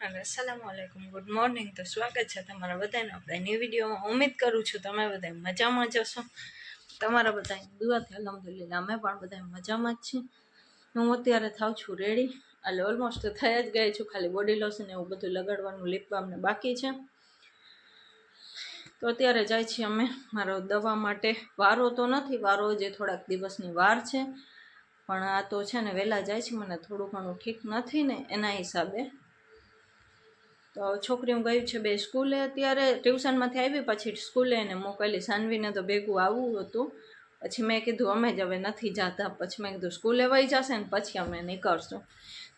અને સલામ આલેકુમ good morning. તો સ્વાગત છે તમારા બધાને આપણે ન્યૂ વિડીયોમાં ઉમેદ કરું છું તમે બધા મજામાં જશો તમારા બધા દુઆથી અલહમદુલિલ્લાહ, અમે પણ બધા મજામાં જ છીએ. હું અત્યારે થાઉં છું રેડી એટલે ઓલમોસ્ટ થઈ જ ગઈ છું. ખાલી બોડી લોશન એવું બધું લગાડવાનું લિપ બાકી છે. તો અત્યારે જાય છીએ અમે. મારો દવા માટે વારો તો નથી, વારો જે થોડાક દિવસની વાર છે. પણ આ તો છે ને વહેલા જાય છે. મને થોડું ઘણું ઠીક નથી ને એના હિસાબે તો છોકરીઓ ગયું છે બે સ્કૂલે. અત્યારે ટ્યુશનમાંથી આવી, પછી સ્કૂલે એને મોકલી સાનવીને તો ભેગું આવવું હતું. પછી મેં કીધું, અમે જ હવે નથી જતા. પછી મેં કીધું, સ્કૂલે વહી જશે ને પછી અમે નીકળશું.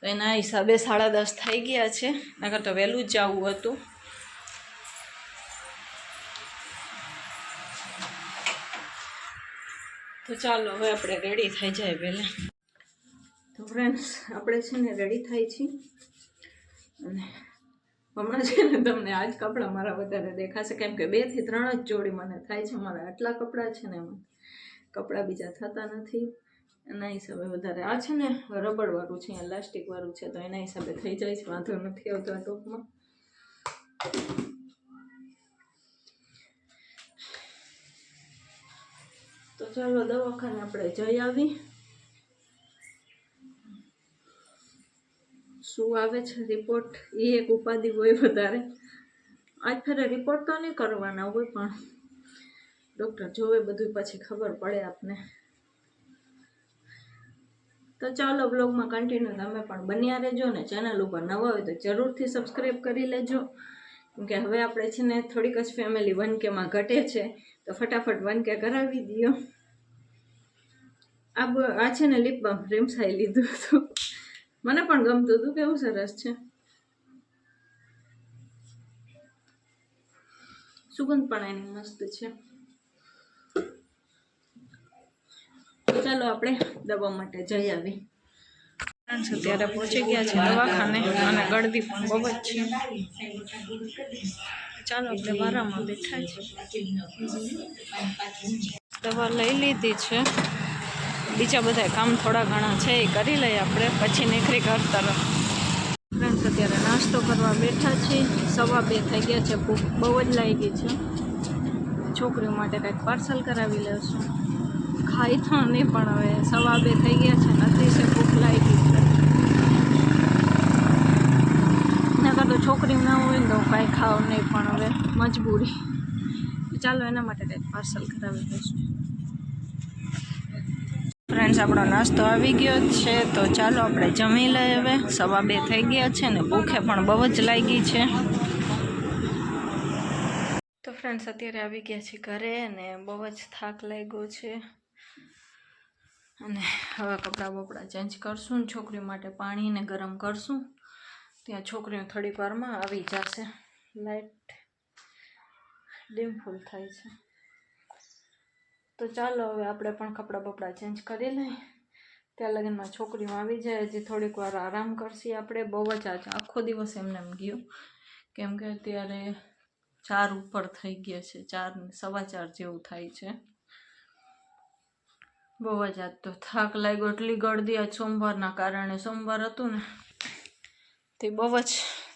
તો એના હિસાબે સાડા દસ થઈ ગયા છે. નગર તો વહેલું જ જવું હતું. તો ચાલો, હવે આપણે રેડી થઈ જાય પહેલાં. તો ફ્રેન્ડ્સ આપણે છે ને રેડી થાય છીએ. અને હમણાં છે ને તમને આ જ કપડાં મારા વધારે દેખાશે. કેમ કે બેથી ત્રણ જ જોડી મને થાય છે. મારા આટલા કપડાં છે ને એમાં કપડાં બીજા થતા નથી. એના હિસાબે વધારે. આ છે ને રબડવાળું છે ઇલાસ્ટિક વાળું છે, તો એના હિસાબે થઈ જાય છે. વાંધો નથી આવતો આ ટોપમાં તો ચાલો દવાખાને આપણે જઈ આવી. શું આવે છે રિપોર્ટ એ એક ઉપાધિ હોય વધારે. આજ ફેરે રિપોર્ટ તો નહીં કરવાના હોય પણ ડૉક્ટર જોવે બધું પછી ખબર પડે આપને. તો ચાલો બ્લોગમાં કન્ટિન્યુ તમે પણ બન્યા રહેજો ને ચેનલ ઉપર નવા હોય તો જરૂરથી સબસ્ક્રાઈબ કરી લેજો. કેમકે હવે આપણે છે ને થોડીક જ ફેમિલી વન કેમાં ઘટે છે, તો ફટાફટ વન કે કરાવી દો આ આ છે ને લીપ બામ રીમસાઈ લીધું હતું. મને પણ ગમતું હતું, કેવું સરસ છે. સુગંધ પણ એની મસ્ત છે. ચાલો આપણે દવા માટે જઈ આવી. અત્યારે પહોંચી ગયા છે દવાખાને, અને ગળદી પણ બહુ જ છે. ચાલો આપણે વારામાં બેઠા છે દવા લઈ લીધી છે. બીજા બધા કામ થોડા ઘણા છે, એ કરી લઈએ આપણે. પછી નીકળી ઘર તરફ. ફ્રેન્ડ્સ, અત્યારે નાસ્તો કરવા બેઠા છીએ. સવા બે થઈ ગયા છે, ભૂખ બહુ જ લાગી છે. છોકરીઓ માટે કંઈક પાર્સલ કરાવી લેશું. ખાઈ તો નહીં પણ હવે સવા બે થઈ ગયા છે, નથી છે, ભૂખ લાગી છે. નકર તો છોકરી ના હોય ને તો કાંઈ ખાવ નહીં પણ હવે મજબૂરી. ચાલો એના માટે કંઈક પાર્સલ કરાવી દઈશું ફ્રેન્ડ્સ, આપણો નાસ્તો આવી ગયો છે. તો ચાલો આપણે જમી લઈએ હવે. સવા બે થઈ ગયા છે ને ભૂખે પણ બહુ જ લાગી છે. તો ફ્રેન્ડ્સ, અત્યારે આવી ગયા છે ઘરે અને બહુ જ થાક લાગ્યો છે. અને હવે કપડાં બપડા ચેન્જ કરશું ને છોકરીઓ માટે પાણીને ગરમ કરશું. ત્યાં છોકરીઓ થોડીક વારમાં આવી જશે. લાઇટ ડીમ ફૂલ થાય છે. તો ચાલો હવે આપણે પણ કપડાં બપડા ચેન્જ કરી લઈએ. ત્યાં લગ્નમાં છોકરીઓ આવી જાય, હજી થોડીક વાર આરામ કરશી આપણે. બહુ જ આજે આખો દિવસ એમને એમ ગયો. કેમ કે અત્યારે ચાર ઉપર થઈ ગયા છે, ચાર સવા ચાર જેવું થાય છે. બહુ જ આજ તો થાક લાગ્યો, એટલી ગળદી આજ સોમવારના કારણે સોમવાર હતું ને. તે બહુ જ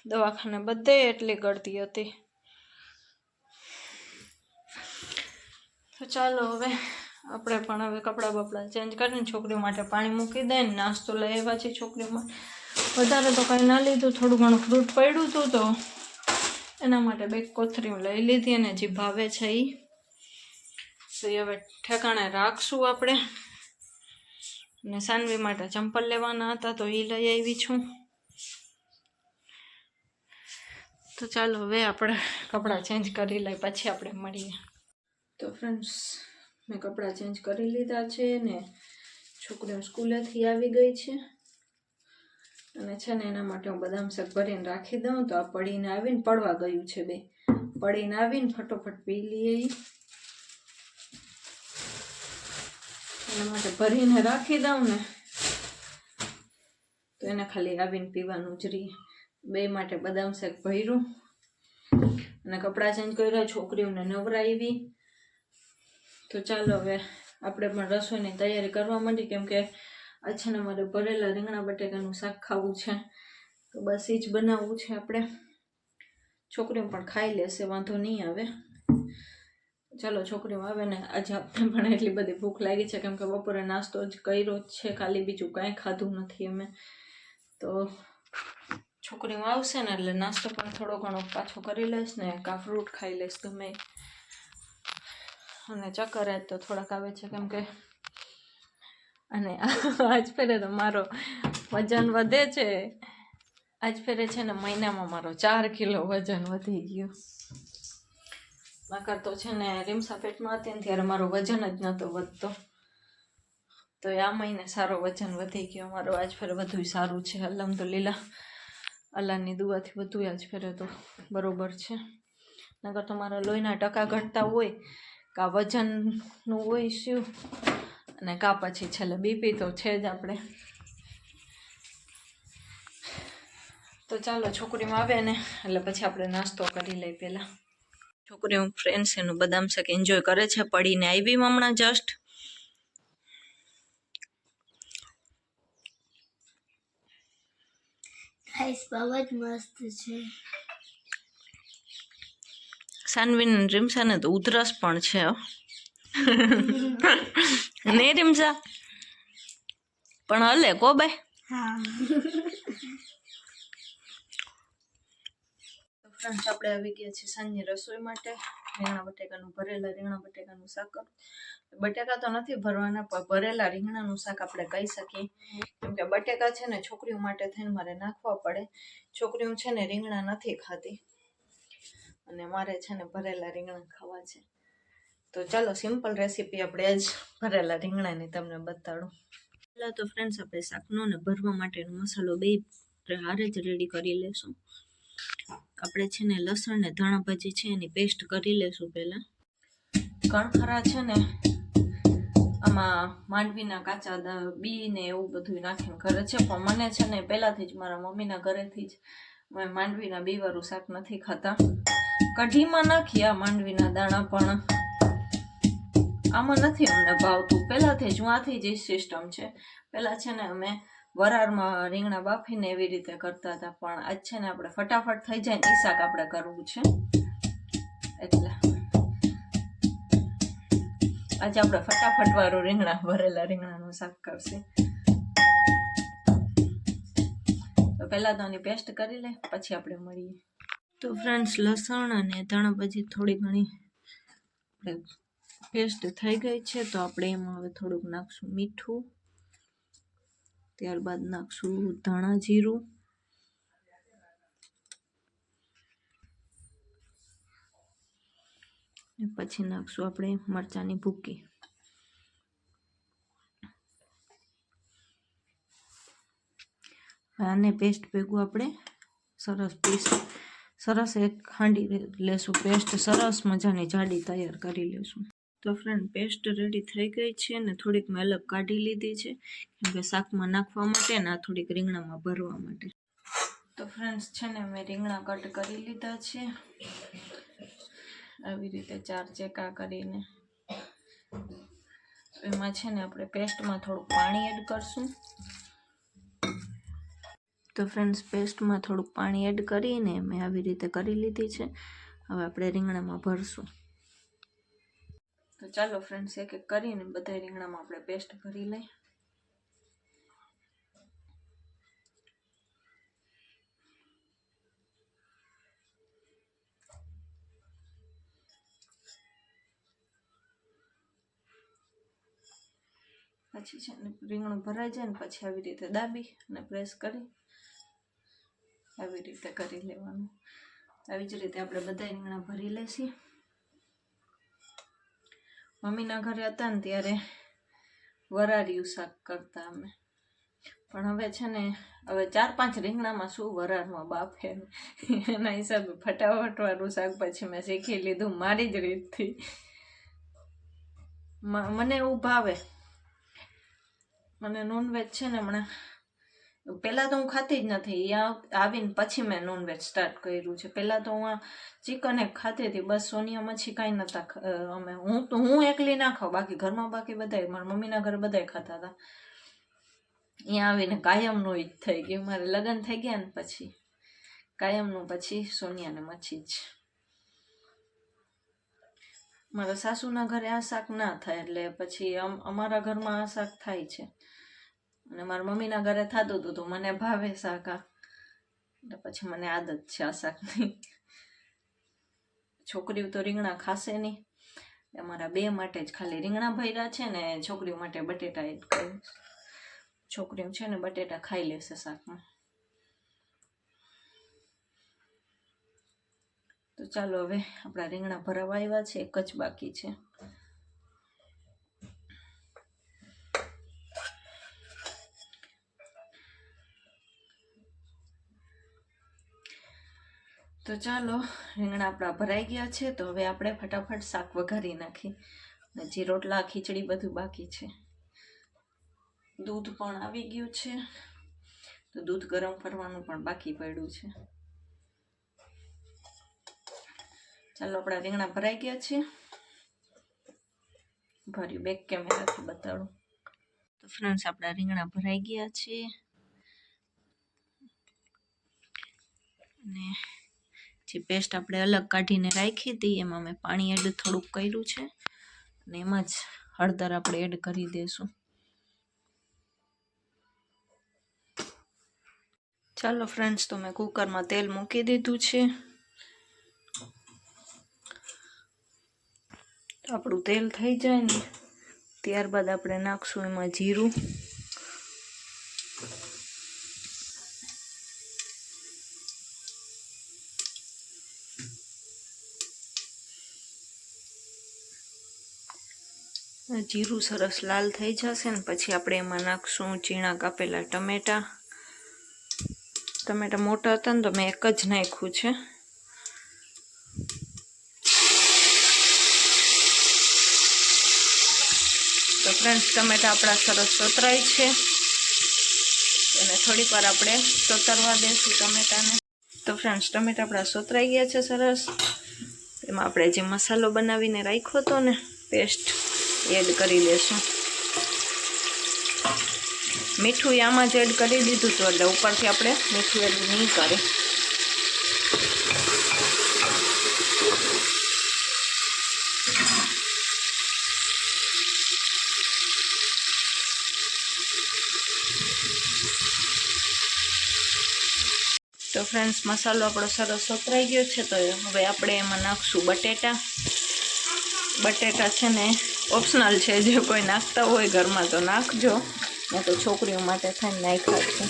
દવાખાને બધે એટલી ગળદી હતી. તો ચાલો હવે આપણે પણ હવે કપડાં બપડા ચેન્જ કરીને છોકરીઓ માટે પાણી મૂકી ને નાસ્તો લઈ આવ્યા છે છોકરીઓ માટે વધારે તો કંઈ ના લીધું, થોડું ઘણું ફ્રૂટ પડ્યું હતું તો એના માટે બે કોથરીઓ લઈ લીધી અને જે ભાવે છે એ તો એ હવે ઠેકાણે રાખશું આપણે. અને સાનવી માટે ચંપલ લેવાના હતા તો એ લઈ આવી છું. તો ચાલો હવે આપણે કપડાં ચેન્જ કરી લઈ પછી આપણે મળીએ. તો ફ્રેન્ડ્સ મેં કપડાં ચેન્જ કરી લીધા છે ને છોકરીઓ સ્કૂલેથી આવી ગઈ છે. અને છે ને એના માટે હું બદામ શાક ભરીને રાખી દઉં તો આ પડીને આવીને પડવા ગયું છે બે. પડીને આવીને ફટોફટ પી લઈએ એના માટે ભરીને રાખી દઉં ને. તો એને ખાલી આવીને પીવાનું જ રહીએ બે માટે બદામ શાક ભર્યું. અને કપડાં ચેન્જ કર્યા, છોકરીઓને નવરાવી. તો ચાલો હવે આપણે પણ રસોઈની તૈયારી કરવા માંડી, કેમ કે અચ્છા મારે ભરેલા રીંગણા બટેકાનું શાક ખાવું છે. તો બસ એ જ બનાવવું છે આપણે. છોકરીઓ પણ ખાઈ લેશે, વાંધો નહીં આવે. ચાલો છોકરીઓ આવે ને આજે આપણે પણ એટલી બધી ભૂખ લાગી છે, કેમ કે બપોરે નાસ્તો જ કર્યો જ છે, ખાલી બીજું કાંઈ ખાધું નથી અમે. તો છોકરીઓ આવશે ને એટલે નાસ્તો પણ થોડો ઘણો પાછો કરી લઈશ ને કાં ફ્રૂટ ખાઈ લઈશ તમે. અને ચક્કર જ તો થોડાક આવે છે કેમ કે. અને આજ ફેરે તો મારો વજન વધે છે. આજ ફેરે છે ને મહિનામાં મારો ચાર કિલો વજન વધી ગયું. નકર તો છે ને રીમસા પેટમાં હતી ને ત્યારે મારું વજન જ નહોતો વધતો. તો આ મહિને સારો વજન વધી ગયો. મારો આજ ફેરે બધું સારું છે. અલહમદુલિલ્લાહ. અલ્લાહની દુઆથી બધું આજ ફેરે તો બરોબર છે. નકર તો મારા લોહીના ટકા ઘટતા હોય કા વજનનું હોય શું? અને કા પછી છેલ્લે બીપી તો છે જ આપણે. તો ચાલો છોકરીમાં આવે ને, એટલે પછી આપણે નાસ્તો કરી લઈ પહેલાં. છોકરીઓ ફ્રેન્ડ્સ એનું બદામ શેક એન્જોય કરે છે, પડીને આવી હમણાં જસ્ટ ગાઈસ બહુ જ મસ્ત છે. સાનવીન રીમસાને તો ઉધરસ પણ છે. ને રીમસા? પણ હલે કો બાય? ફ્રેન્ડ્સ આપણે આવી ગયા છીએ સાંજની રસોઈ માટે. રીંગણા બટેકાનું ભરેલા રીંગણા બટેકાનું શાક. બટેકા તો નથી ભરવાના, પણ ભરેલા રીંગણાનું શાક આપણે કહી શકીએ. કેમ કે બટેકા છે ને, છોકરીઓ માટે થઈને મારે નાખવા પડે. છોકરીઓ છે ને રીંગણા નથી ખાતી. અને મારે છે ને ભરેલા રીંગણા ખાવા છે. તો ચાલો સિમ્પલ રેસીપી આપણે જ ભરેલા રીંગણાની તમને બતાડું. પહેલાં તો ફ્રેન્ડ્સ આપણે શાકનો ને ભરવા માટેનો મસાલો બે હારે જ રેડી કરી લેશું. આપણે છે ને લસણ ને ધાણા ભાજી છે એની પેસ્ટ કરી લેશું પહેલાં. કણખરા છે ને, આમાં માંડવીના કાચા બી ને એવું બધું નાખીને કરે છે, પણ મને છે ને પહેલાંથી જ મારા મમ્મીના ઘરેથી જ માંડવીના બીવાળું શાક નથી ખાતા. કઢીમાં નાખ્યા માંડવીના દાણા પણ. આમાં નથી અમને ભાવતું. પહેલાંથી જ આથી જ સિસ્ટમ છે. પહેલાં છે ને અમે વરાળમાં રીંગણા બાફીને એવી રીતે કરતા હતા, પણ આજ છે ને આપણે ફટાફટ થઈ જાય ને એ શાક આપણે કરવું છે. એટલે આજે આપણે ફટાફટ વાળું રીંગણા, ભરેલા રીંગણાનું શાક કરશે. તો પહેલાં તો આની પેસ્ટ કરી લે, પછી આપણે મળીએ. તો ફ્રેન્ડ્સ, લસણ અને ધાણા ભાજી થોડી ઘણી આપણે પેસ્ટ થઈ ગઈ છે, તો આપણે એમાં હવે થોડુંક નાખશું મીઠું. ત્યારબાદ નાખશું ધાણા જીરું. પછી નાખશું આપણે મરચાંની ભૂકી. આને પેસ્ટ ભેગું આપણે સરસ પીસ સરસ એક ખાંડી લેશું પેસ્ટ, સરસ મજાની જાડી તૈયાર કરી લેશું. તો ફ્રેન્ડ પેસ્ટ રેડી થઈ ગઈ છે ને થોડીક મેં અલગ કાઢી લીધી છે, કેમ કે શાકમાં નાખવા માટે ને આ થોડીક રીંગણામાં ભરવા માટે. તો ફ્રેન્ડ્સ છે ને મેં રીંગણા કટ કરી લીધા છે. આવી રીતે ચાર ચેકા કરીને. એમાં છે ને આપણે પેસ્ટમાં થોડુંક પાણી એડ કરશું. તો ફ્રેન્ડ્સ પેસ્ટમાં થોડુંક પાણી એડ કરીને મેં આવી રીતે કરી લીધી છે. હવે આપણે રીંગણામાં ભરશું. તો ચાલો ફ્રેન્ડ્સ એક એક કરીને બધા રીંગણામાં આપણે પેસ્ટ ભરી લઈએ. પછી છે ને રીંગણું ભરાઈ જાય ને પછી આવી રીતે દાબી અને પ્રેસ કરી. આવી રીતે કરી લેવાનું. આવી જ રીતે આપણે બધા રીંગણા ભરી લેશી. મમ્મીના ઘરે હતા ને ત્યારે વરાળિયું શાક કરતા અમે. પણ હવે છે ને, હવે ચાર પાંચ રીંગણામાં શું વરાળમાં બાફે એના હિસાબે ફટાફટ વાળું શાક પછી મેં શીખી લીધું મારી જ રીતથી. મને એવું ભાવે. મને નોનવેજ છે ને હમણાં પહેલાં તો હું ખાતી જ નથી. અહીંયા આવીને પછી મેં નોનવેજ સ્ટાર્ટ કર્યું છે. પહેલાં તો હું ચિકન એક ખાતી હતી. બસ સોનિયા મચ્છી કાંઈ નહોતા અમે. હું તો, હું એકલી ના ખાઉં. બાકી ઘરમાં બાકી બધાય, મારા મમ્મીના ઘરે બધાય ખાતા હતા. અહીંયા આવીને કાયમનું જ થઈ ગયું. મારે લગ્ન થઈ ગયા ને પછી. કાયમનું પછી સોનિયાને મચ્છી જ. મારા સાસુના ઘરે આ શાક ના થાય એટલે પછી અમ- અમારા ઘરમાં આ શાક થાય છે. અને મારા મમ્મીના ઘરે થતું હતું તો મને ભાવે શાક એટલે પછી મને આદત છે આ શાકની. છોકરીઓ તો રીંગણા ખાશે નહીં. અમારા બે માટે જ ખાલી રીંગણા ભર્યા છે ને છોકરીઓ માટે બટેટા એડ કર્યું છોકરીઓ છે ને બટેટા ખાઈ લેશે શાકમાં. તો ચાલો હવે આપણા રીંગણા ભરાવા આવ્યા છે, એક જ બાકી છે. તો ચાલો, રીંગણા આપણા ભરાઈ ગયા છે, તો હવે આપણે ફટાફટ શાક વઘારી નાખી. હજી રોટલા, ખીચડી બધું બાકી છે. દૂધ પણ આવી ગયું છે. તો દૂધ ગરમ કરવાનું પણ બાકી પડ્યું છે. ચાલો, આપણા રીંગણા ભરાઈ ગયા છે. ભર્યું બેક કેમેરાથી બતાડું. તો ફ્રેન્ડ્સ આપણા રીંગણા ભરાઈ ગયા છે. અને જે પેસ્ટ આપણે અલગ કાઢીને રાખી હતી એમાં મેં પાણી એડ થોડુંક કર્યું છે. અને એમાં જ હળદર આપણે એડ કરી દઈશું. ચાલો ફ્રેન્ડ્સ તો મેં કુકરમાં તેલ મૂકી દીધું છે. આપણું તેલ થઈ જાય ને, ત્યારબાદ આપણે નાખશું એમાં જીરું. જીરું સરસ લાલ થઈ જશે ને પછી આપણે એમાં નાખશું ઝીણા કાપેલા ટમેટા. ટમેટા મોટા હતા ને તો મેં એક જ નાખ્યું છે. તો ફ્રેન્ડ્સ ટમેટા આપણા સરસ સોતરાય છે. એને થોડીક વાર આપણે સોતરવા દઈશું ટમેટાને. તો ફ્રેન્ડ્સ ટમેટા આપણા સોતરાઈ ગયા છે સરસ. એમાં આપણે જે મસાલો બનાવીને રાખ્યો હતો ને પેસ્ટ એડ કરી દેશું મીઠું આમાં જ એડ કરી દીધું હતું, એટલે ઉપરથી આપણે મીઠું એડ નહીં કરે. તો ફ્રેન્ડ્સ, મસાલો આપણો સરસ વપરાઈ ગયો છે, તો હવે આપણે એમાં નાખશું બટેટા. બટેટા છે ને ઓપ્શનલ છે, જે કોઈ નાખતા હોય ઘરમાં તો નાખજો. મેં તો છોકરીઓ માટે થઈને નાખ્યા છે.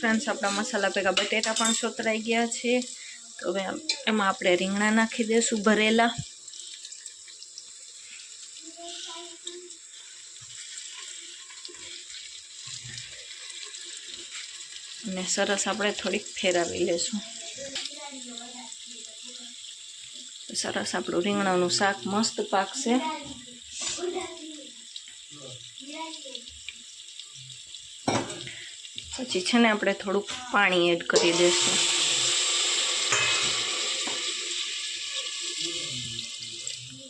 ફ્રેન્ડ્સ આપણા મસાલા ભેગા બટેટા પણ સોતરાઈ ગયા છે. તો હવે એમાં આપણે રીંગણા નાખી દઈશું ભરેલા. અને સરસ આપણે થોડીક ફેરવી લેશું. સરસ આપણું રીંગણાનું શાક મસ્ત પાકશે. પછી છે ને આપણે થોડુંક પાણી એડ કરી દઈશું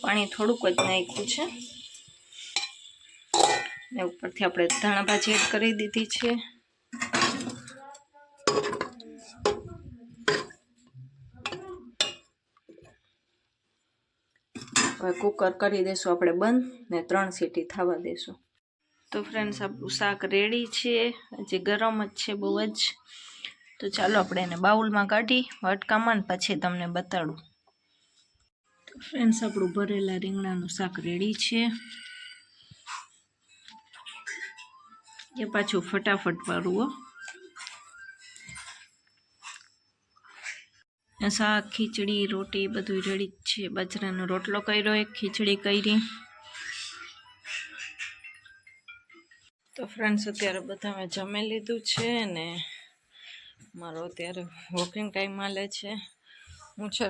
પાણી થોડુંક જ નાખ્યું છે. ને ઉપરથી આપણે ધાણા ભાજી એડ કરી દીધી છે. હવે કુકર કરી દઈશું આપણે બંધ, ને ત્રણ સીટી થવા દઈશું તો ફ્રેન્ડ્સ આપણું શાક રેડી છે. હજી ગરમ જ છે, બહુ જ. તો ચાલો આપણે એને બાઉલમાં કાઢી, વટકામાં ને પછી તમને બતાડું. તો ફ્રેન્ડ્સ આપણું ભરેલા રીંગણાનું શાક રેડી છે. એ પાછું ફટાફટ વાળું શાક, ખીચડી, રોટી બધું રેડી છે. બાજરાનો રોટલો કર્યો, એક ખીચડી કરી. તો ફ્રેન્ડ્સ અત્યારે બધા મેં જમી લીધું છે ને મારો અત્યારે વોકિંગ ટાઈમ હાલે છે. હું છે,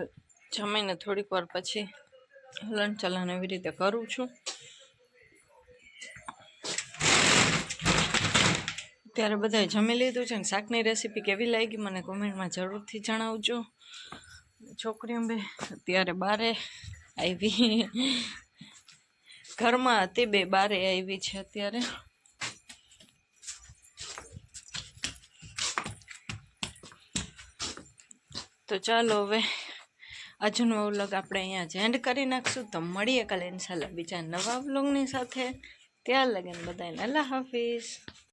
જમીને થોડીક વાર પછી હલન ચલન એવી રીતે કરું છું. ત્યારે બધાએ જમી લીધું છે ને શાકની રેસીપી કેવી લાગી મને કોમેન્ટમાં જરૂરથી જણાવજો. છોકરીઓ બે, અત્યારે બારે આવી. ઘરમાં હતી બે, બારે આવી છે અત્યારે. તો ચાલો હવે આજનો વ્લોગ આપણે અહીંયા જ એન્ડ કરી નાખશું. તો મળીએ કાલે ઇન્શાલ્લાહ બીજા નવા વ્લોગની સાથે. ત્યાં લગન બધાને અલ્લાહ હાફિઝ.